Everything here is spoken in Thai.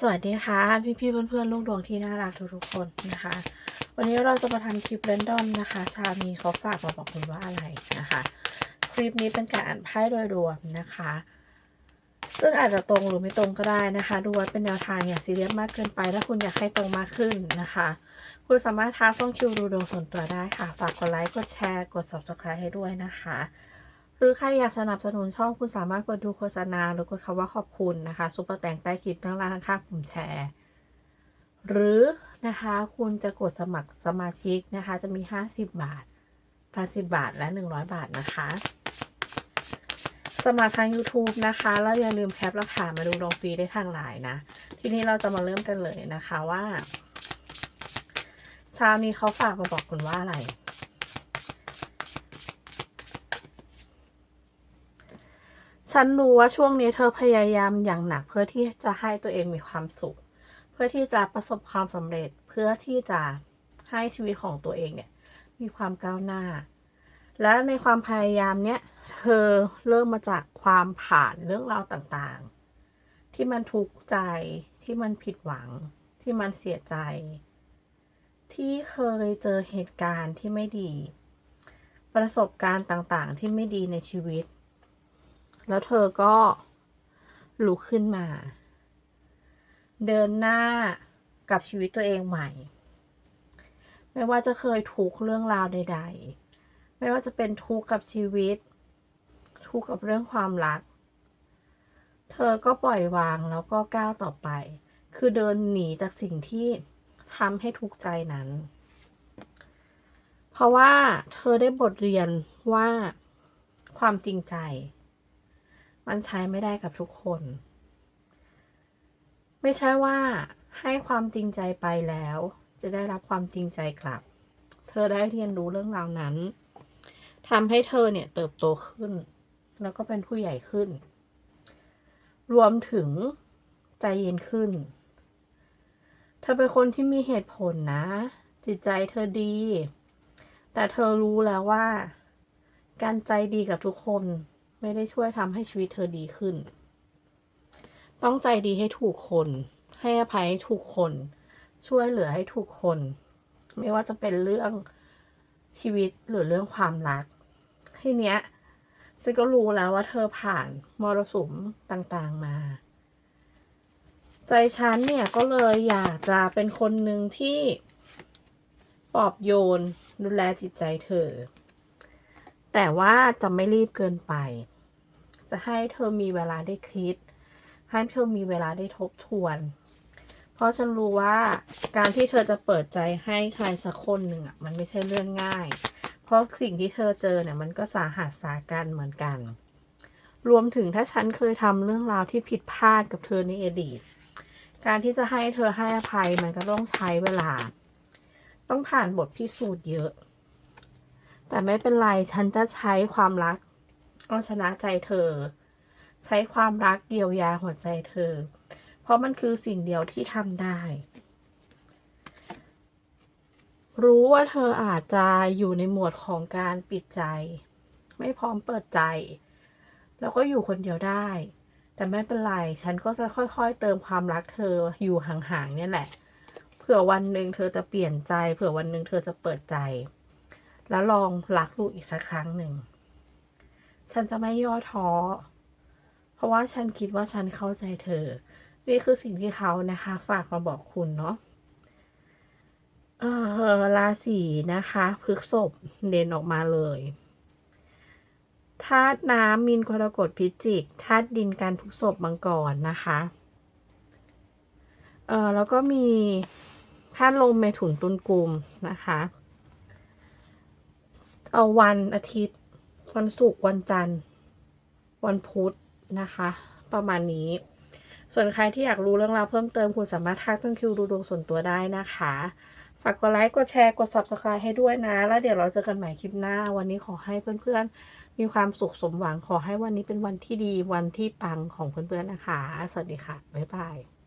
สวัสดีค่ะ พี่พี่ๆเพื่อนๆลูกดวงที่น่ารักทุกๆคนนะคะ วันนี้เราจะมาทำคลิปเรนดอมนะคะชามีเขาฝากมาบอกคุณว่าอะไรนะคะ คลิปนี้เป็นการอ่านไพ่โดยรวมนะคะ ซึ่งอาจจะตรงหรือไม่ตรงก็ได้นะคะ ดูไว้เป็นแนวทางอย่าซีเรียสมากเกินไปถ้าคุณอยากให้ตรงมากขึ้นนะคะ คุณสามารถทักส่งคิวดูดวงส่วนตัวได้ค่ะ ฝากกดไลค์กดแชร์กด subscribe ให้ด้วยนะคะ หรือใครอยากสนับสนุนช่องคุณสามารถกดดูโฆษณาหรือกดคำว่าขอบคุณนะคะซุปเปอร์แตงใต้คลิปด้านล่างข้างปุ่มแชร์ หรือนะคะคุณจะกดสมัครสมาชิกนะคะ จะมี 50 บาท80บาทและ 100 บาทนะคะ สมัครทาง YouTube นะคะแล้วอย่าลืมแคปหลักฐานมาดูดวงฟรีได้ทางไลน์นะ ทีนี้เราจะมาเริ่มกันเลยนะคะว่าเช้านี้เขาฝากมาบอกคุณว่าอะไร ฉันรู้ว่าช่วงนี้เธอพยายามอย่างหนักเพื่อที่จะให้ตัวเองมีความสุข เพื่อที่จะประสบความสำเร็จเพื่อที่จะให้ชีวิตของตัวเองเนี่ยมีความก้าวหน้า และในความพยายามเนี้ยเธอเริ่มมาจากความผ่านเรื่องราวต่างๆ ที่มันทุกข์ใจที่มันผิดหวัง ที่มันเสียใจ ที่เคยเจอเหตุการณ์ที่ไม่ดี ประสบการณ์ต่างๆ ที่ไม่ดีในชีวิต แล้วเธอก็ลุกขึ้นมา เดินหน้ากับชีวิตตัวเองใหม่ ไม่ว่าจะเคยทุกเรื่องราวใด ๆ ไม่ว่าจะเป็นทุกข์กับชีวิต ทุกข์กับเรื่องความรัก เธอก็ปล่อยวางแล้วก็ก้าวต่อไป คือเดินหนีจากสิ่งที่ทำให้ทุกข์ใจนั้น เพราะว่าเธอได้บทเรียนว่าความจริงใจ มันใช้ไม่ได้กับทุกคน ไม่ใช่ว่าให้ความจริงใจไปแล้ว จะได้รับความจริงใจกลับ เธอได้เรียนรู้เรื่องราวนั้นทำให้เธอเนี่ยเติบโตขึ้น แล้วก็เป็นผู้ใหญ่ขึ้น รวมถึงใจเย็นขึ้น เธอเป็นคนที่มีเหตุผลนะ จิตใจเธอดี แต่เธอรู้แล้วว่า การใจดีกับทุกคน ไม่ได้ช่วยทำให้ชีวิตเธอดีขึ้น ต้องใจดีให้ถูกคน ให้อภัยให้ถูกคน ช่วยเหลือให้ถูกคน ไม่ว่าจะเป็นเรื่องชีวิตหรือเรื่องความรักทีเนี้ยฉันก็รู้แล้วว่าเธอผ่านมรสุมต่างๆมา ใจฉันเนี่ยก็เลยอยากจะเป็นคนหนึ่งที่ปลอบโยนดูแลจิตใจเธอ แต่ว่าจะไม่รีบเกินไป จะให้เธอมีเวลาได้คิด ให้เธอมีเวลาได้ทบทวน เพราะฉันรู้ว่าการที่เธอจะเปิดใจให้ใครสักคนหนึ่งอะมันไม่ใช่เรื่องง่าย เพราะสิ่งที่เธอเจอเนี่ยมันก็สาหัสสากันเหมือนกัน รวมถึงถ้าฉันเคยทำเรื่องราวที่ผิดพลาดกับเธอในอดีต การที่จะให้เธอให้อภัยมันก็ต้องใช้เวลา ต้องผ่านบทพิสูจน์เยอะแต่ไม่เป็นไร ฉันจะใช้ความรัก เอาชนะใจเธอ ใช้ความรักเยียวยาหัวใจเธอ เพราะมันคือสิ่งเดียวที่ทำได้ รู้ว่าเธออาจจะอยู่ในหมวดของการปิดใจ ไม่พร้อมเปิดใจ แล้วก็อยู่คนเดียวได้ แต่ไม่เป็นไร ฉันก็จะค่อยๆ เติมความรักเธออยู่ห่างๆเนี่ยแหละ เผื่อวันหนึ่งเธอจะเปลี่ยนใจ เผื่อวันหนึ่งเธอจะเปิดใจ แล้วลองรักลูกอีกสักครั้งหนึ่ง ฉันจะไม่ย่อท้อ เพราะว่าฉันคิดว่าฉันเข้าใจเธอ นี่คือสิ่งที่เขานะคะ ฝากมาบอกคุณเนาะเออราศีนะคะพฤษภเด่นออกมาเลยธาตุน้ำมินกรกฎพิจิกธาตุดินการพฤษภมังกรนะคะเออแล้วก็มีธาตุลมเมถุนตุลกุมนะคะ เอาวันอาทิตย์ วันศุกร์วันจันทร์ วันพุธนะคะ ประมาณนี้ ส่วนใครที่อยากรู้เรื่องราวเพิ่มเติมคุณสามารถทักต้นคิวดูดวงส่วนตัวได้นะคะ ฝากกดไลค์กดแชร์กด subscribe ให้ด้วยนะ แล้วเดี๋ยวเราเจอกันใหม่คลิปหน้า วันนี้ขอให้เพื่อนๆ มีความสุขสมหวังขอให้วันนี้เป็นวันที่ดีวันที่ปังของเพื่อนๆนะคะ สวัสดีค่ะบ๊ายบาย